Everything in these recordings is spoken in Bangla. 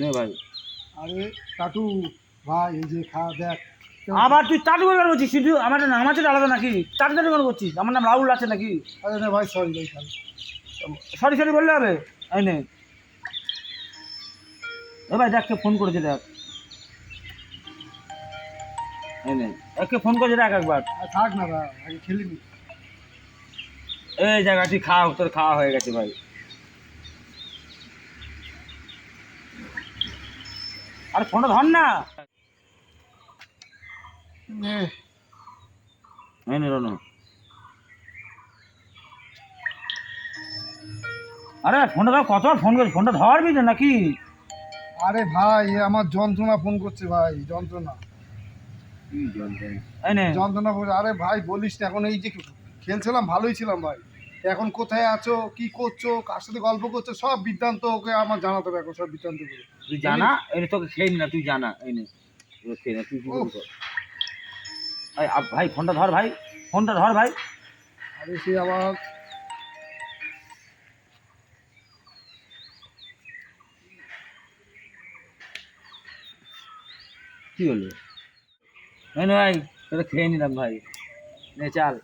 নে ভাই। আরে কাটু ভাই এই যে খা দেখ। আবার তুই করে কেন করছিস? শুধু আমার নাম আছে আলাদা নাকি? তাড়াতাড়ি কেন করছিস? আমার নাম রাহুল আছে নাকি? আরে না ভাই সরি ভাই সরি সরি সরি বললে হবে? এই নে। এ ভাই দেখকে ফোন করেছে দেখ। এই নে একে ফোন করেছে দেখ একবার। আর থাক না ভাই আগে খেলিনি এই জায়গা তুই খাও তোর খাওয়া হয়ে গেছে ভাই। আরে ফোনটা ধর না। এই নে রনু। আরে ফোনটা ধর কত ফোন করছিস? ফোনটা ধরবি তো নাকি? আরে ভাই এ আমার যন্ত্রণা ফোন করছে ভাই যন্ত্রণা। এই নে। যন্ত্রণা বলে আরে ভাই বলিস না এখন এই যে খেলছিলাম ভালোই ছিলাম ভাই। এখন কোথায় আছো কি করছ কার সাথে গল্প করছ সব বৃত্তান্ত ওকে আমার জানাতে হবে এখন সব বৃত্তান্তগুলো তুই জানা? এই নে, তোকে খেয়ে নি তুই জানা। এই নে। খেয়ে না তুই ভাই ফোনটা ধর ভাই। ফোনটা ধর ভাই। আরে সে আবার কি হলো? নে ভাই তোকে খেয়ে নিলাম ভাই। নে চাল।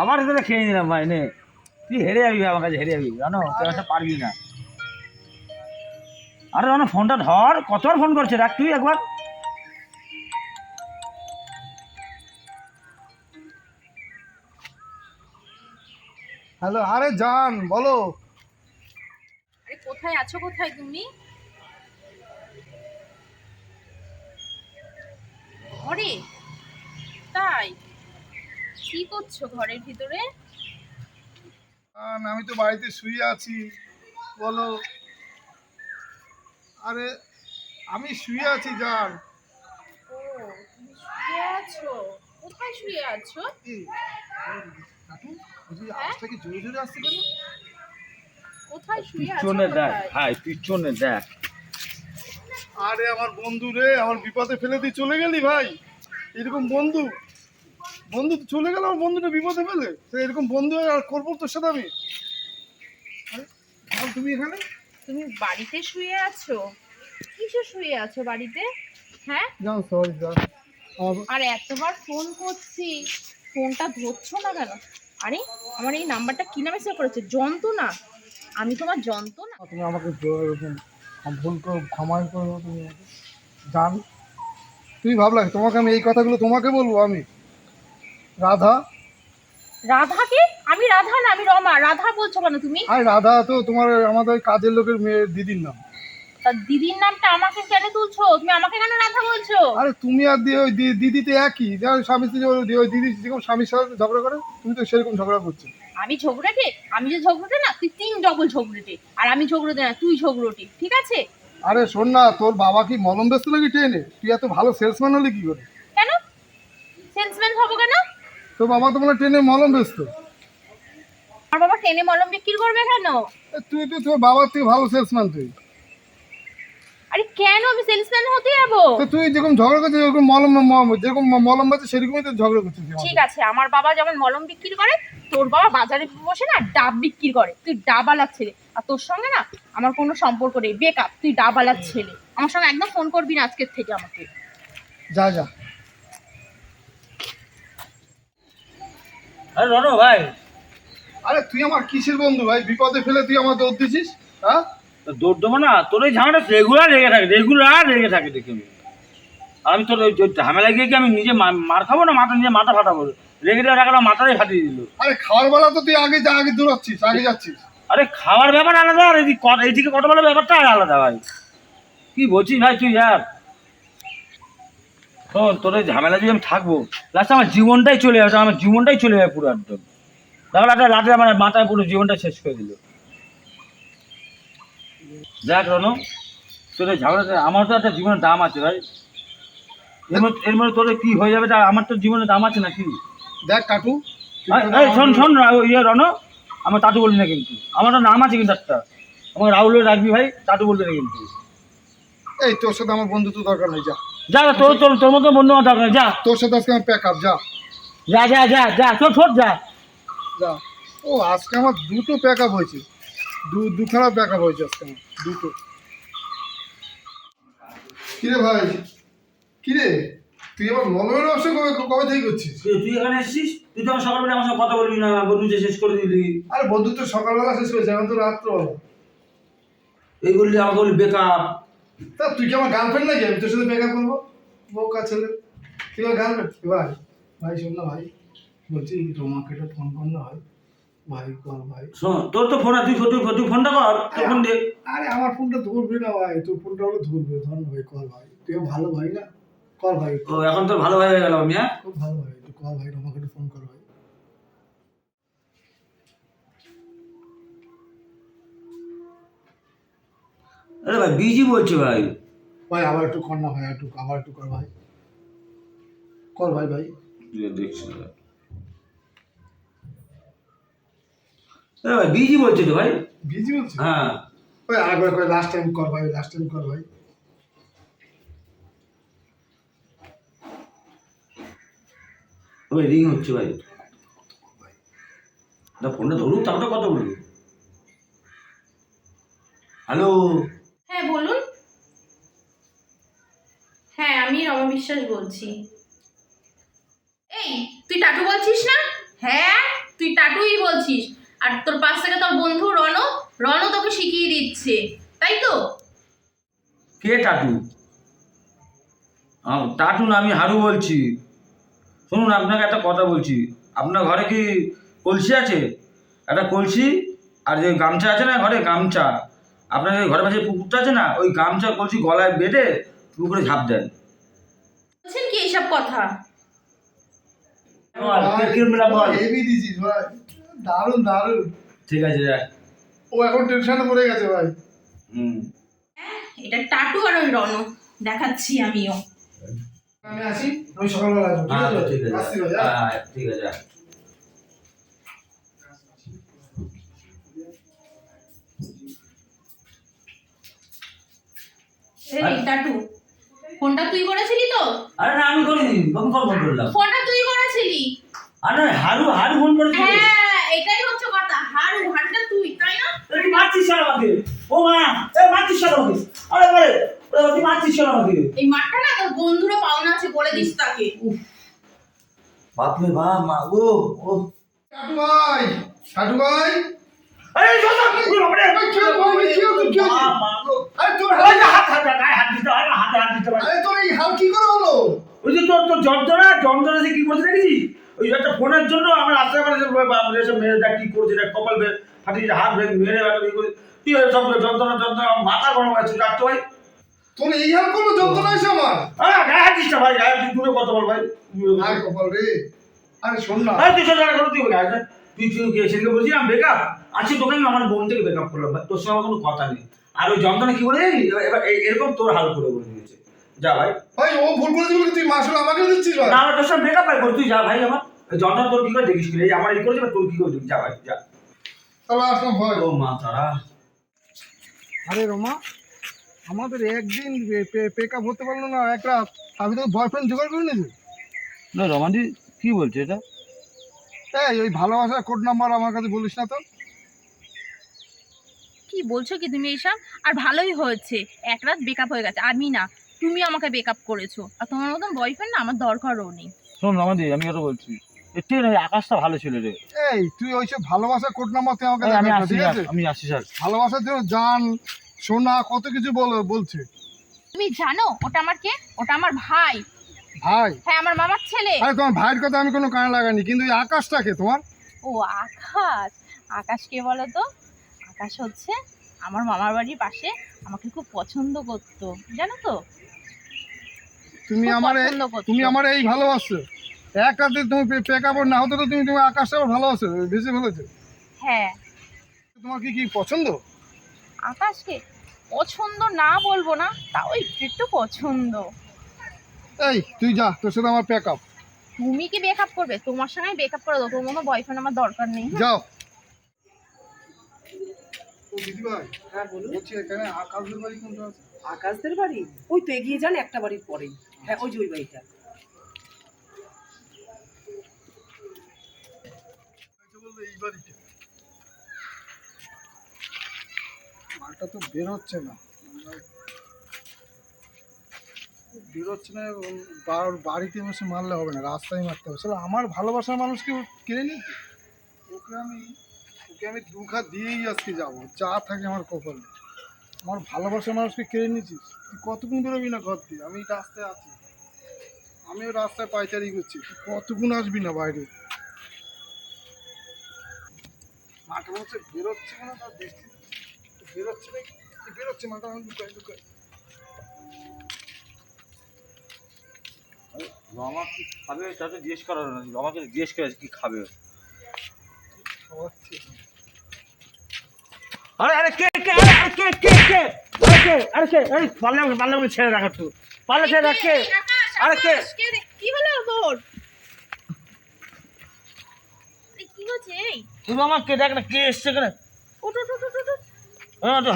আবার তোকে খেয়ে নিলাম ভাই নে। তুই হেরে যাবি আমার কাছে হেরে যাবি। জানো তুই একটা পারবি না। আরে জানো ফোনটা ধর কতবার ফোন করছে রাখ তুই একবার। হ্যালো আরে জান বলো। আরে কোথায় আছো কোথায় তুমি? ঘরে? তাই? কি করছ ঘরের ভিতরে? আমি তো বাড়িতে শুয়ে আছি। বলো। আরে আমি শুয়ে আছি জান। ও তুমি শুয়ে আছো? কোথায় শুয়ে আছো? হ্যাঁ? জোরে জোরে আসছে কেন? কোথায় শুয়ে আছো পিছনে দেখ। পিছনে দেখ। আরে আমার বন্ধু রে আমার বিপদে ফেলে দিয়ে চলে গেলি ভাই। এরকম বন্ধু। বন্ধু চলে গেল আমার বন্ধুটা বিপদে ফেলে। তো এরকম বন্ধু আর করব তোর সাথে আমি? আরে তুমি এখানে? তুমি বাড়িতে শুয়ে আছো? কিসে শুয়ে আছো বাড়িতে? হ্যাঁ? যাও সরি যাও আর এতবার ফোন করছি। ফোনটা ধরছো না কেন? আরে আমার এই নাম্বারটা কি নামে সেভ করেছে? যন্ত্রণা। আমি তোমার যন্ত্রণা। তুমি আমাকে ভুল করো ক্ষমা করো তুমি জান। তুমি ভাবলা তোমাকে আমি এই কথাগুলো তোমাকে বলব আমি? রাধা? রাধাকে? আমি রাধা না আমি রমা। রাধা বলছো কেন তুমি? আর রাধা তো তোমার আমাদের কাজের লোকের মেয়ের দিদির নাম। তা দিদির নামটা আমাকে কেন তুলছো? তুমি আমাকে কেন রাধা বলছো? আরে তুমি আর দিয়ে ওই দি- দিদিতে একই। যার স্বামী স্ত্রী ওই ওই দিদি যেরকম স্বামীর সাথে ঝগড়া করে তুমি তো সেরকম ঝগড়া করছ। আমি ঝগড়াটে? আমি যে ঝগড়াটে না তুই তিন ডবল ঝগড়াটে। আর আমি ঝগড়াটে না তুই ঝগড়াটে ঠিক আছে? আরে শোন না তোর বাবা কি মলম ব্যস্ত নাকি ট্রেনে? তুই এত ভালো সেলসম্যান হলে কি করে? কেন? সেলসম্যান হব কেন? তোর বাবা তো মনে ট্রেনে মলম ব্যস্ত আমার বাবা ট্রেনে মলম বিক্রি করবে কেন? তুই তো তোর বাবার থেকে ভালো সেলসম্যান তুই। আরে কেন আমি সেলসম্যান হতে যাব? তো তুই যেরকম ঝগড়া করছিস ওরকম মলম ম- যেরকম মলম বাজে সেরকমই তো ঝগড়া করছিস ঠিক আছে আমার বাবা যেমন মলম বিক্রি করে তোর বাবা বাজারে বসে না ডাব বিক্রি করে। তুই ডাবালার ছেলে। আর তোর সঙ্গে না আমার কোনো সম্পর্ক নেই। বেকআপ তুই ডাবালার ছেলে। আমার সঙ্গে একদম ফোন করবি না আজকের থেকে আমাকে। যা যা। আরে রনো ভাই। আরে তুই আমার কিসের বন্ধু ভাই? বিপদে ফেলে তুই আমার দৌড় দিছিস হ্যাঁ? দৌড় দেবো না তোর ওই ঝামেলা রেগুলার লেগে থাকে রেগুলার লেগে থাকে দেখি আমি। আমি তোর ওই ঝামেলা গিয়ে কি আমি নিজে মার খাব না মাথা নিজে মাথা ফাটাবো? রেগে দেওয়া টাকাটা মাথায় ফাটিয়ে দিল। আরে খাওয়ার বেলা তো তুই আগে যা আগে দৌড়াচ্ছিস আগে যাচ্ছিস। আরে খাওয়ার ব্যাপার আলাদা আর এদিকে ক- এইদিকে কথা বলার ব্যাপারটা আলাদা ভাই। কি বলছিস ভাই তুই যার শোন তোর ঝামেলা যদি আমি থাকব লাস্টে আমার জীবনটাই চলে যাবে আমার জীবনটাই চলে যাবে পুরো একদম। তাহলে একটা রাতে আমার মাথায় পুরো জীবনটা শেষ করে দিল। দেখ রনু তোর ওই ঝামেলাটা আমার তো একটা জীবনের দাম আছে ভাই। এর মধ্যে এর মধ্যে তোর কি হয়ে যাবে তা আমার তো জীবনের দাম আছে নাকি? দেখ কাকু শোন শোন ইয়ে রন আমার তাতু বলবি না কিন্তু। আমার তো নাম আছে কিন্তু একটা। আমার রাহুলের রাখবি ভাই তাতু বলবি না কিন্তু। এই তোর সাথে আমার বন্ধুত্ব দরকার নেই যা। যা তোর তোর তোর মতো বন্ধু আমার দরকার যা। তোর সাথে আজকে আমার প্যাক আপ যা। যা যা যা যা তোর ছোট যা। যা। ও আজকে আমার দুটো প্যাক আপ হয়েছে। দু দুখানা প্যাক আপ হয়েছে আজকে আমার দুটো। কিরে ভাই? কিরে? তুই আবার মলমের ব্যবসা কবে কবে থেকে করছিস? তুই- এখানে এসেছিস? তুই তো আমার সকালবেলা আমার সঙ্গে কথা বলবি না বন্ধু যে শেষ করে দিলি। আরে বন্ধু তো সকালবেলা শেষ হয়েছে এখন তো রাত্রবেলা এই বললি আমাকে বললি বেকআপ তা তুই কি আমার গার্লফ্রেন্ড নাকি? আমি তোর সাথে প্যাক আপ করব। বউকা ছেলে। তুই আমার গার্লফ্রেন্ড ভাই ভাই শোন না ভাই। বলছি রোমাকে একটা ফোন কর না ভাই ভাই কর ভাই। শোন তোর তো ফোন তুই তুই তুই ফোনটা কর তোর ফোন দে আরে আমার ফোনটা ধরবে না ভাই। তোর ফোনটা হলে ধরবে। ধর ভাই কর ভাই। তুই ভালো ভাই না? কর ভাই। ও এখন তোর ভালো ভাই হয়ে গেল আমি হ্যাঁ খুব ভালো ভাই। তুই কর ভাই রোমাকে একটু ফোন কর ভাই। আরে ভাই বিজি বলছে ভাই। ভাই আবার একটু কর না ভাই একটু আবার একটু কর ভাই। কর ভাই ভাই। দেখছি আরে ভাই বিজি বলছে তো ভাই? বিজি বলছে? হ্যাঁ। ভাই আরেকবার করে লাস্ট টাইম কর ভাই লাস্ট টাইম কর ভাই। ওই রিং হচ্ছে ভাই। না ফোনটা ধরুক তারপরে কত বলুন হ্যালো হ্যাঁ বলুন। হ্যাঁ আমি রমা বিশ্বাস বলছি। এই তুই টাটু বলছিস না? হ্যাঁ তুই টাটুই বলছিস। আর তোর পাশ থেকে তোর বন্ধু রণ রণ তোকে শিখিয়ে দিচ্ছে। তাই তো? কে টাটু? টাটু না আমি হারু বলছি। শুনুন আপনাকে একটা কথা বলছি। আপনার ঘরে কি কলসি আছে? একটা কলসি আর যে গামছা আছে না ঘরে গামছা? আপনার যে ঘরের পাশে পুকুরটা আছে না ওই গামছা কলসি গলায় বেঁধে পুকুরে ঝাঁপ দেন। বলছেন কি এইসব কথা। হেভি দিছিস ভাই দারুণ দারুণ। ঠিক আছে ও এখন টেনশনে পড়ে গেছে ভাই। হুম। হ্যাঁ, এটা টাটু আর ওই রণ দেখাচ্ছি আমিও। আমি আসি আমি সকালবেলা আসব ঠিক আচ্ছা, আছে? ঠিক আছে। হ্যাঁ? হ্যাঁ, ঠিক আছে টাটু ফোনটা তুই করেছিলি তো? আরে না আমি করিনি আমি কল ফোন করলাম। ফোনটা তুই করেছিলি? আরে হারু হারু ফোন করেছিল। হ্যাঁ এটাই হচ্ছে কথা। হারু হারুটা তুই তাই না? তুই মারছিস কেন আমাকে? ও মা এ মারছিস কেন আমাকে? আরে আরে তুই মারছিস কেন আমাকে? এই মাঠটা না তোর বন্ধুরও পাওনা আছে বলে দিস তাকে। বাপরে বাপ মা ও ও। কাটু ভাই কাটু ভাই। আরে তুই বাপরে ভাই, কি ভাই, কি। আরে তোর যে হাত হাত গায়ে হাত দিতে হয় না হাতে হাত দিতে হয়। আরে তোর এই হাল কি করে হলো? ওই যে তোর তোর যন্ত্রণা যন্ত্রণা যে কি করছে দেখেছিস? ওই একটা ফোনের জন্য আমরা রাস্তায় আমরা এসে মেরে দেখ কি করছে দেখ কপাল ফাটিয়ে হাত ভেঙে মেরে বেড়া কি করে। কি হয়েছে সব যন্ত্রণা যন্ত্রণা মাথা গরম আছে ডাক্তার ভাই। তোর এই হাল করল যন্ত্রণা হয়েছে আমার? হ্যাঁ গায়ে হাত দিস না ভাই গায়ে হাত দিস, দূরে কথা বল ভাই। আরে কপাল রে। আরে শোন না। আরে তুই সোজা করো তুই গায়ে হাত। তুই তুই সেদিকে বলছিলাম বেকআপ আজকে তোকে আমি আমার বোন থেকে বেকআপ করলাম তোর সঙ্গে আমার কোনো কথা নেই। আর ওই যন্ত্রণা কি বলে? এবার এরকম তোর হাল করে বলে দিয়েছে। যা ভাই। ভাই ও ভুল করেছে বলে তুই মাসুল আমাকে দিচ্ছিস ভাই? না আমার তোর সঙ্গে বেকআপ ভাই তুই যা ভাই আমার। যন্ত্রণা তোর কি করে দেখিস এই আমার এই করেছে তোর কি করে দেখিস? যা ভাই যা। তাহলে আসলাম ভাই। ও মা তারা। আরে রমা আমাদের একদিন পেক আপ হতে পারল না। একটা আমি তো বয়ফ্রেন্ড জোগাড় করে নিয়েছি। না রমান্ডি কি বলছে এটা? এই ওই ভালোবাসার কোড নাম্বার আমার কাছে বলিস না তো। কি বলছো কি তুমি এইসব? আর ভালোই হয়েছে। এক রাত বেকআপ হয়ে গেছে। আমি না তুমি আমাকে বেকআপ করেছ। আর তোমার মতন বয়ফ্রেন্ড না আমার দরকারও নেই। শোন রমান্ডি আমি কথা বলছি। একটু না আকাশটা ভালো ছিল রে। এই তুই ওইসব ভালোবাসার কোড নাম্বার তুই আমাকে আমি আসি আমি আসি স্যার। ভালোবাসার জন্য জান সোনা কত কিছু বল বলছে। তুমি জানো ওটা আমার কে? ওটা আমার ভাই। ভাই? হ্যাঁ আমার মামার ছেলে। আরে তোমার ভাইয়ের কথা আমি কোনো কানে লাগাইনি কিন্তু এই আকাশটাকে তোমার? ও আকাশ। আকাশ কে বলো তো? আকাশ হচ্ছে আমার মামার বাড়ির পাশে আমাকে খুব পছন্দ করতো জানো তো? তুমি আমার তুমি আমার এই ভালোবাসো। এক রাতে তুমি পেক না হতো তো তুমি তুমি আবার ভালোবাসো বেশি ফেলেছো হ্যাঁ। তোমার কি কি পছন্দ? আকাশকে পছন্দ না বলব না তাও একটু একটু পছন্দ। এই তুই যা তোর সাথে আমার প্যাক আপ তুমি কি বেকআপ করবে? তোমার সঙ্গে বেকআপ করে দাও তোমার বয়ফ্রেন্ড আমার দরকার নেই যাও। দিদি ভাই হ্যাঁ, আকাশদের বাড়ি ওই তো এগিয়ে যান একটা বাড়ির পরেই। হ্যাঁ ওই যে ওই বাড়িটা। মালটা তো বেরোচ্ছে না। বেরোচ্ছে না বাড়িতে বসে মারলে হবে না রাস্তায় মারতে হবে। আমার ভালোবাসার মানুষকে কেড়ে নি ওকে আমি ওকে আমি দু ঘা দিয়েই আজকে যাব। যা থাকে আমার কপালে। আমার ভালোবাসার মানুষকে কেড়ে নিয়েছিস তুই কতক্ষণ বেরোবি না ঘর দিয়ে আমি রাস্তায় আছি। আমিও রাস্তায় পাইচারি করছি। তুই কতক্ষণ আসবি না বাইরে? মাঠে হচ্ছে বেরোচ্ছে না তা দেখছি বেরোচ্ছে কি বেরোচ্ছে মাঠে আমি ঢুকাই ঢুকাই রমা কি খাবে? তাতে জিজ্ঞেস করার না রমাকে জিজ্ঞেস করে কি খাবে? খাওয়াচ্ছি। আরে আরে কে কে আরে কে কে কে? আরে কে আরে বলে ছেড়ে রাখ একটু। পারলে ছেড়ে রাখ কে? আরে কে? কে? কি হলো তোর? এই কি হচ্ছে এই? তুমি আমাকে দেখ না কে এসছে কেন। হ্যাঁ তো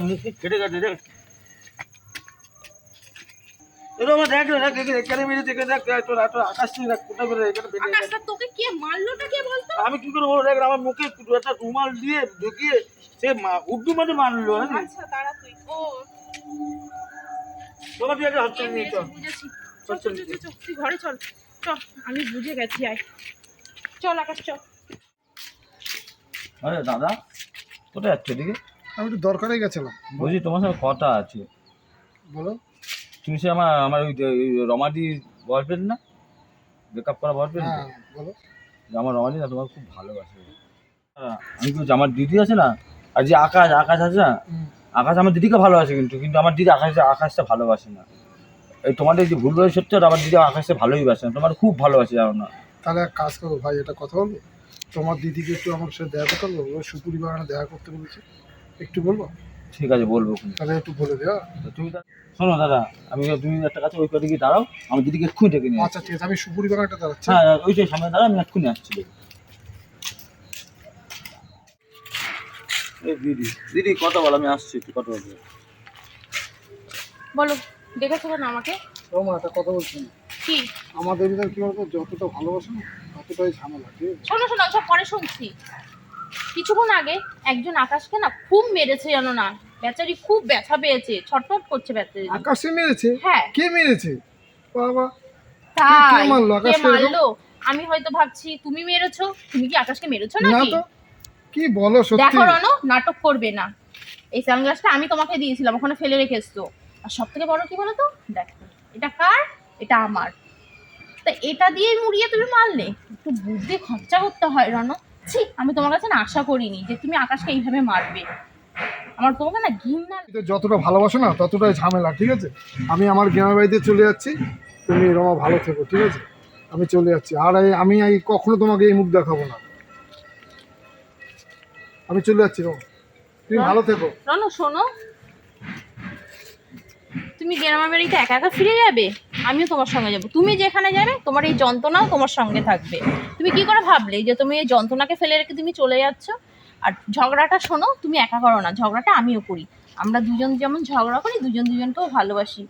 মুখ কেটে গেছে দেখ। এরকম আমার দেখ না দেখ দেখ এখানে মেরেছে এখানে দেখ দেখ, তোর তোর আকাশ দেখ কোথায় এখানে আকাশটা তোকে কে মারলোটা কে বলতো? আমি কি করে বলব দেখ আমার মুখে একটা রুমাল দিয়ে ঢুকিয়ে সে মা- উর্দু মাঝে মারলো হ্যাঁ আচ্ছা দাঁড়া তুই ও। তোমার দিয়ে একটা হসপিটাল নিয়ে চল। বুঝেছি। চল চল চল, চল, চল। তুই ঘরে চল। চল আমি বুঝে গেছি আয়। চল আকাশ চল। আরে দাদা কোথায় যাচ্ছ এদিকে? আমি একটু দরকারে গেছিলাম। বলছি তোমার সঙ্গে কথা আছে। বলো। তুমি সে আমার আমার ওই রমাদি বয়ফ্রেন্ড না? ব্রেকআপ করা বয়ফ্রেন্ড হ্যাঁ বলো। আমার রমাদি না তোমার খুব ভালোবাসে। হ্যাঁ, আমি বলছি আমার দিদি আছে না? আর যে আকাশ আকাশ আছে না? আকাশ আমার দিদিকে ভালোবাসে কিন্তু কিন্তু আমার দিদি আকাশ আকাশটা ভালোবাসে না। এই তোমাদের যে ভুল রয়েছে সত্যি আমার দিদি আকাশটা ভালোই বাসে না। তোমার খুব ভালোবাসে জানো না? তাহলে এক কাজ করো ভাই এটা কথা বলব? তোমার দিদিকে একটু আমার সাথে দেখা করতে বলব? সুপুরি বাগানে দেখা করতে বলেছে। একটু বলব? ঠিক আছে বলব তাহলে একটু বলে দেওয়া তুমি শোনো দাদা আমি তুমি একটা কাছে ওই পাশে গিয়ে দাঁড়াও আমি দিদিকে এক্ষুনি ডেকে নিয়ে আচ্ছা ঠিক আছে আমি সুপুরি বাগানটা দাঁড়াচ্ছি। হ্যাঁ ওই যে সামনে দাঁড়া আমি এক্ষুনি আসছি দিদি দিদি কথা বল আমি আসছি একটু কথা বলব বলো দেখেছ কেন আমাকে? রমা একটা কথা বলছি। না। কি? আমাদের ভিতরে কি বলতো যতটা ভালোবাসা না ততটাই ঝামেলা শোনো শোনো সব পরে শুনছি। কিছুক্ষণ আগে একজন আকাশকে না খুব মেরেছে জানো না? বেচারি খুব ব্যথা পেয়েছে ছটফট করছে বেচারি। আকাশে মেরেছে? হ্যাঁ। কে মেরেছে? বাবা। তাই কে? মারলো আমি হয়তো ভাবছি তুমি মেরেছো? তুমি কি আকাশকে মেরেছো না নাকি তো। কি বলো সত্যি? দেখো রনো নাটক করবে না। এই সানগ্লাসটা আমি তোমাকে দিয়েছিলাম ওখানে ফেলে রেখেছো আর সব থেকে বড় কি বলো তো? দেখো এটা কার? এটা আমার। তা এটা দিয়ে মুড়িয়ে তুমি মারলে? একটু বুদ্ধি খরচা করতে হয় রনো। ছি আমি তোমার কাছে না আশা করিনি যে তুমি আকাশকে এইভাবে মারবে। আমার তোমাকে না ঘৃণা যতটা ভালোবাসো না ততটাই ঝামেলা ঠিক আছে? আমি আমার গ্রামের বাড়িতে চলে যাচ্ছি। তুমি রমা ভালো থেকো ঠিক আছে? আমি চলে যাচ্ছি। আর আমি এই কখনো তোমাকে এই মুখ দেখাবো না। আমি চলে যাচ্ছি রমা। তুমি ভালো থেকো। রনো শোনো। তুমি গ্রামের বাড়িতে একা একা ফিরে যাবে? আমিও তোমার সঙ্গে যাব। তুমি যেখানে যাবে তোমার এই যন্ত্রণাও তোমার সঙ্গে থাকবে। তুমি কি করে ভাবলে যে তুমি এই যন্ত্রণাকে ফেলে রেখে তুমি চলে যাচ্ছ? আর ঝগড়াটা শোনো তুমি একা করো না ঝগড়াটা আমিও করি। আমরা দুজন যেমন ঝগড়া করি দুজন দুজনকেও ভালোবাসি।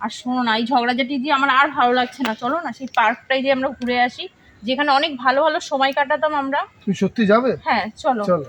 আর শোনো না এই ঝগড়াঝাটি দিয়ে আমার আর ভালো লাগছে না চলো না সেই পার্কটাই দিয়ে আমরা ঘুরে আসি যেখানে অনেক ভালো ভালো সময় কাটাতাম আমরা। তুমি সত্যি যাবে? হ্যাঁ চলো। চলো।